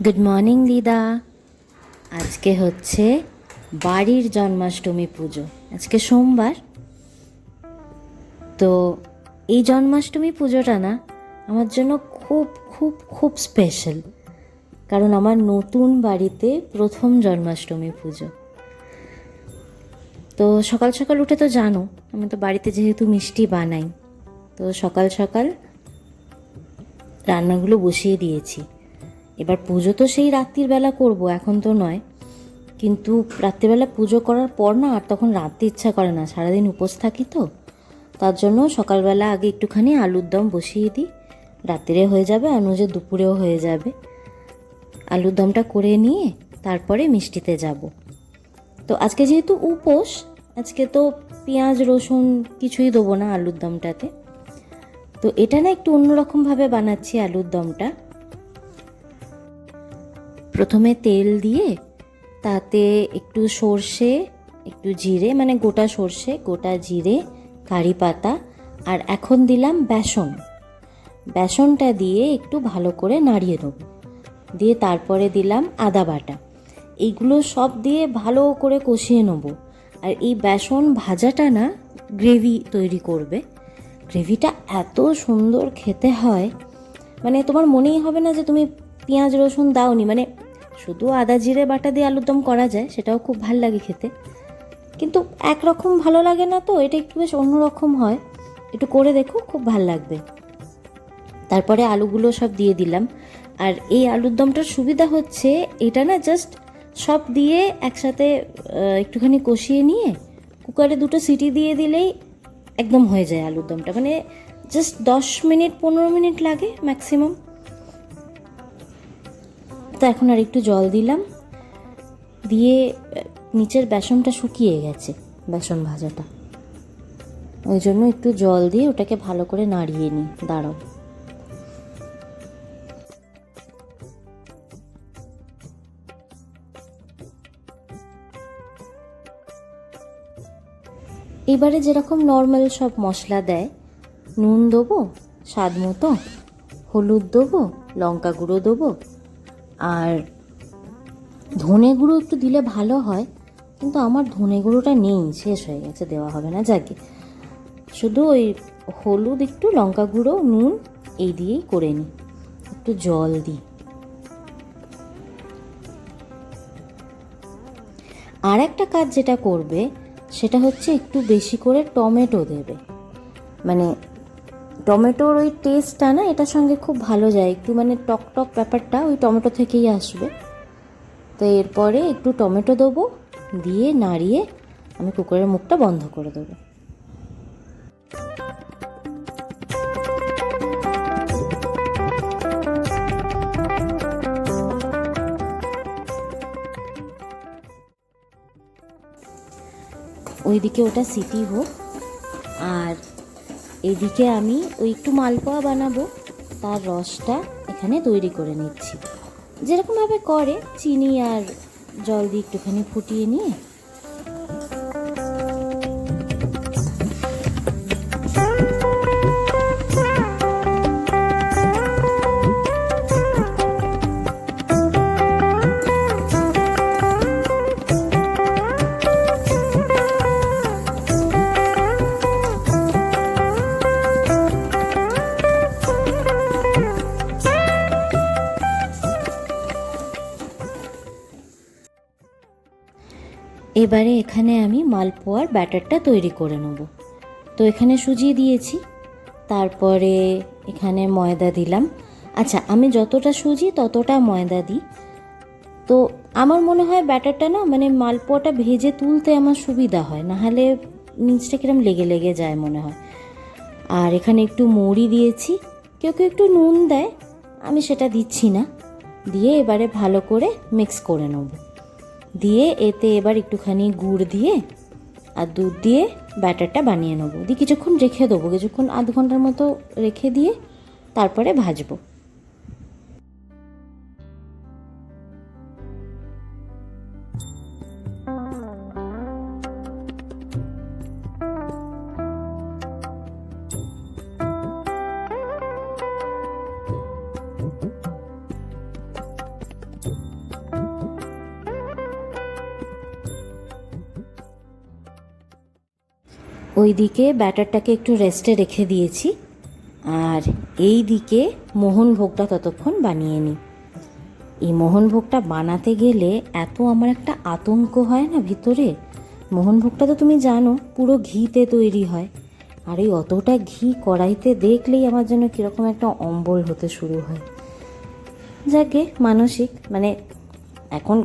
Good morning দিদা আজকে হচ্ছে বাড়ির জন্মাষ্টমী পুজো। আজকে সোমবার। তো এই জন্মাষ্টমী পুজোটা না, আমার জন্য খুব খুব খুব স্পেশাল কারণ আমার নতুন বাড়িতে প্রথম জন্মাষ্টমী পুজো। তো সকাল সকাল উঠে তো জানো, আমি তো বাড়িতে যেহেতু মিষ্টি বানাই, তো সকাল সকাল রান্নাগুলো বসিয়ে দিয়েছি। এবার পুজো তো সেই রাত্রির বেলা করব, এখন তো নয়। কিন্তু রাত্রিবেলা পুজো করার পর না আর তখন রাতে ইচ্ছা করে না, সারাদিন উপোস থাকি তো। তার জন্য সকালবেলা আগে একটুখানি আলুর দম বসিয়ে দিই। রাত্রে হয়ে যাবে, আর যে দুপুরেও হয়ে যাবে। আলুর দমটা করে নিয়ে তারপরে মিষ্টিতে যাব। তো আজকে যেহেতু উপোস, আজকে তো পেঁয়াজ, রসুন কিছুই দেবো না আলুর দমটাতে। তো এটা না একটু অন্যরকমভাবে বানাচ্ছি আলুর দমটা। প্রথমে তেল দিয়ে তাতে একটু সর্ষে, একটু জিরে মানে গোটা সর্ষে, গোটা জিরে, কারি পাতা, আর এখন দিলাম বেসন। বেসনটা দিয়ে একটু ভালো করে নাড়িয়ে দেবো দিয়ে তারপরে দিলাম আদা বাটা। এইগুলো সব দিয়ে ভালো করে কষিয়ে নেব। আর এই বেসন ভাজাটা না গ্রেভি তৈরি করবে। গ্রেভিটা এত সুন্দর খেতে হয়। মানে তোমার মনেই হবে না যে তুমি পেঁয়াজ, রসুন দাওনি। মানে শুধু আদা জিরে বাটা দিয়ে আলুর দম করা যায়, সেটাও খুব ভালো লাগে খেতে। কিন্তু একরকম ভালো লাগে না তো, এটা একটু বেশ অন্যরকম হয়। একটু করে দেখো, খুব ভালো লাগবে। তারপরে আলুগুলো সব দিয়ে দিলাম। আর এই আলুর দমটার সুবিধা হচ্ছে, এটা না জাস্ট সব দিয়ে একসাথে একটুখানি কষিয়ে নিয়ে কুকারে দুটো সিটি দিয়ে দিলেই একদম হয়ে যায় আলুর দমটা। মানে জাস্ট দশ মিনিট, পনেরো মিনিট লাগে ম্যাক্সিমাম তো এখন আর একটু জল দিলাম। দিয়ে নিচের বেসনটা শুকিয়ে গেছে, বেসন ভাজাটা। ওই জন্য একটু জল দিয়ে ওটাকে ভালো করে নাড়িয়ে নিই। দাঁড়াও। এবারে যেরকম নর্মাল সব মশলা দেয়, নুন দেবো, স্বাদ মতো, হলুদ দেবো, লঙ্কা গুঁড়ো দেবো আর ধনে গুঁড়ো একটু দিলে ভালো হয়, কিন্তু আমার ধনে গুঁড়োটা নেই, শেষ হয়ে গেছে, দেওয়া হবে না, যাকে শুধু ওই হলুদ একটু, লঙ্কা গুঁড়ো, নুন, এই দিয়েই করে নিই একটু জল দিই। আর একটা কাজ যেটা করবে, সেটা হচ্ছে একটু বেশি করে টমেটো দেবে। মানে টমেটোর ওই টেস্টটা না, এটার সঙ্গে খুব ভালো যায়। একটু মানে টক টক ব্যাপারটা ওই টমেটো থেকেই আসবে। তো এরপরে একটু টমেটো দেবো, দিয়ে নাড়িয়ে আমি কুকারের মুখটা বন্ধ করে দেবো। ওইদিকে ওটা সিটি হোক, আর এইদিকে আমি ওই একটু মালপোয়া বানাবো, তার রসটা এখানে তৈরি করে নিচ্ছি। যেরকমভাবে করে, চিনি আর জল দিয়ে একটুখানি ফুটিয়ে নিয়ে এবারে এখানে আমি মালপোয়ার ব্যাটারটা তৈরি করে নেব। তো এখানে সুজি দিয়েছি, তারপরে এখানে ময়দা দিলাম। আচ্ছা আমি যতটা সুজি ততটা ময়দা দিই। তো আমার মনে হয় ব্যাটারটা না মানে মালপোয়াটা ভেজে তুলতে আমার সুবিধা হয়, নাহলে নিচটা কিরম লেগে লেগে যায় মনে হয়। আর এখানে একটু মৌরি দিয়েছি, কেউ কেউ একটু নুন দেয়, আমি সেটা দিচ্ছি না। দিয়ে এবারে ভালো করে মিক্স করে নেব। দিয়ে এতে এবার একটুখানি গুড় দিয়ে আর দুধ দিয়ে ব্যাটারটা বানিয়ে নেব। দিয়ে কিছুক্ষণ রেখে দেবো। কিছুক্ষণ আধ ঘণ্টার মতো রেখে দিয়ে তারপরে ভাজবো। ওইদিকে ব্যাটারটাকে একটু রেস্টে রেখে দিয়েছি। আর এই দিকে মোহনভোগটা ততক্ষণ বানিয়ে নিই এই মোহনভোগটা বানাতে গেলে এত আমার একটা আতঙ্ক হয় না ভিতরে? মোহনভোগটা তো তুমি জানো, পুরো ঘিতে তৈরি হয়। আর এই অতটা ঘি কড়াইতে দেখলেই আমার জন্য কীরকম একটা অম্বল হতে শুরু হয়। যাকে মানসিক মানে এখন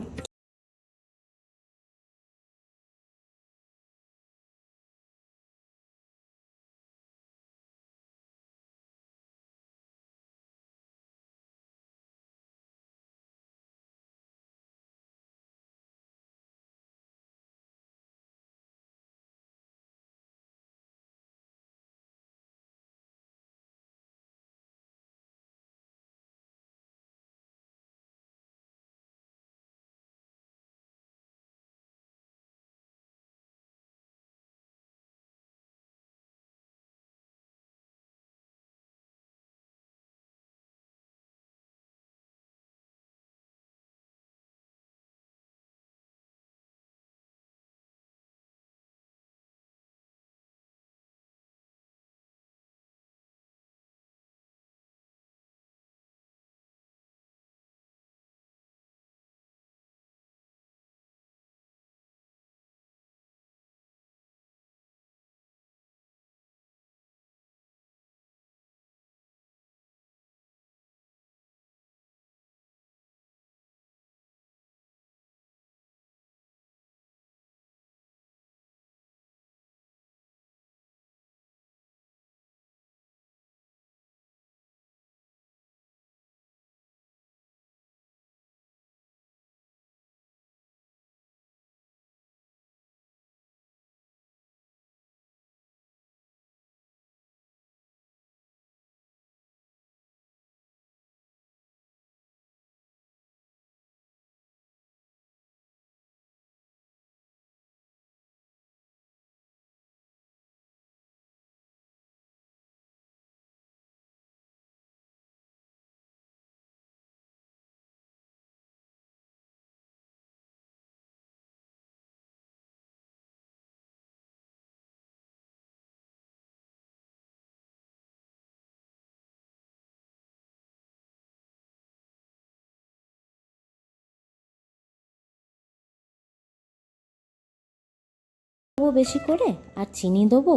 দেবো বেশি করে আর চিনি দেবো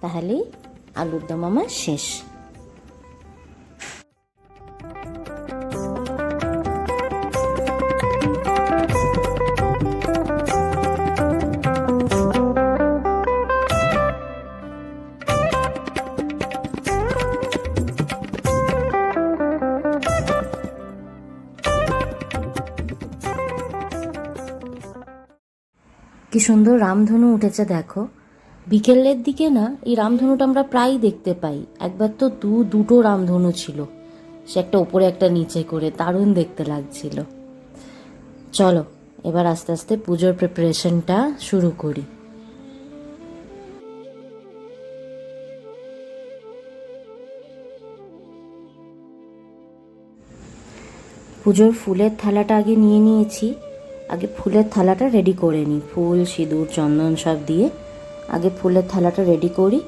তাহলেই আলুর দম আমার শেষ। কি সুন্দর রামধনু উঠেছে, দেখো। বিকেলের দিকে না, এই রামধনুটা আমরা প্রায়ই দেখতে পাই। একবার তো দু, দুটো রামধনু ছিল। সে একটা ওপরে, একটা নিচে করে দারুণ দেখতে লাগছিল। চলো, এবার আস্তে আস্তে পুজোর প্রিপারেশনটা শুরু করি। পুজোর ফুলের থালাটা আগে নিয়ে নিয়েছি। আগে ফুলের থালাটা রেডি করে নিই। ফুল, সিঁদুর, চন্দন সব দিয়ে আগে ফুলের থালাটা রেডি করি।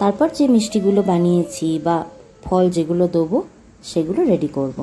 তারপর যে মিষ্টিগুলো বানিয়েছি বা ফল যেগুলো দেবো, সেগুলো রেডি করব।